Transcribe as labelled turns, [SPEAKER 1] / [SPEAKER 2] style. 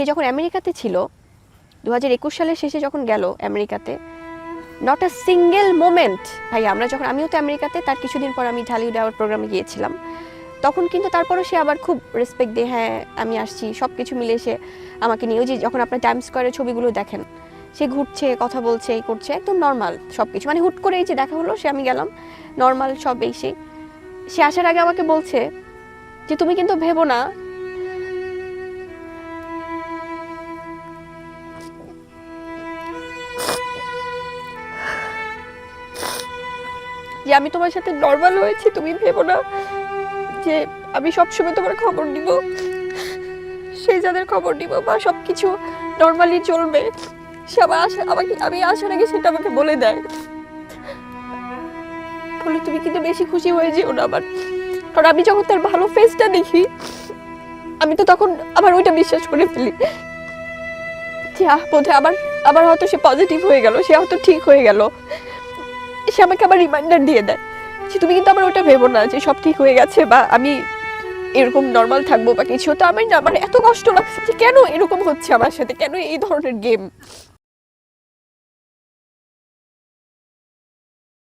[SPEAKER 1] সে যখন আমেরিকাতে ছিল দু হাজার একুশ সালের শেষে যখন গেল আমেরিকাতে নট আ সিঙ্গেল মোমেন্ট ভাই, আমরা যখন, আমিও তো আমেরিকাতে, তার কিছুদিন পর আমি ঢালিউড আওয়ার প্রোগ্রামে গিয়েছিলাম। তখন কিন্তু তারপরও সে আবার খুব রেসপেক্ট দিয়ে হ্যাঁ আমি আসছি। সব কিছু মিলে সে আমাকে নিয়ে, ওই যে যখন আপনার টাইম স্কোয়ারের ছবিগুলো দেখেন, সে ঘুরছে, কথা বলছে, এই করছে, একদম নর্মাল সব কিছু মানে হুট করে এই যে দেখা হলো, সে আমি গেলাম নর্মাল সব এই সেই। সে আসার আগে আমাকে বলছে যে, তুমি কিন্তু ভেবো না যে আমি তোমার সাথে নর্মাল হয়েছি, তুমি ভেবো না যে আমি সবসময় তোমার খবর নিব। সেই যাদের খবর নিব বা সব কিছু নর্মালি চলবে, সে আমার আসা আমাকে আমি আসার আগে সেটা আমাকে বলে দেয়। বলে, তুমি কিন্তু বেশি খুশি হয়ে যেও না আমার। কারণ আমি যখন তার ভালো ফেসটা দেখি, আমি তো তখন আবার ওইটা বিশ্বাস করে ফেলি। যে, আহ, বোধহয় আবার আবার হয়তো সে পজিটিভ হয়ে গেল, সে হয়তো ঠিক হয়ে গেল। সে আমাকে আবার রিমাইন্ডার দিয়ে দেয় যে তুমি কিন্তু আমার ওটা ভেবো না যে সব ঠিক হয়ে গেছে বা আমি এরকম নর্মাল থাকব বা কিছু। তো আমি না, আমার এত কষ্ট লাগছে যে কেন এরকম হচ্ছে আমার সাথে? কেন এই ধরনের গেম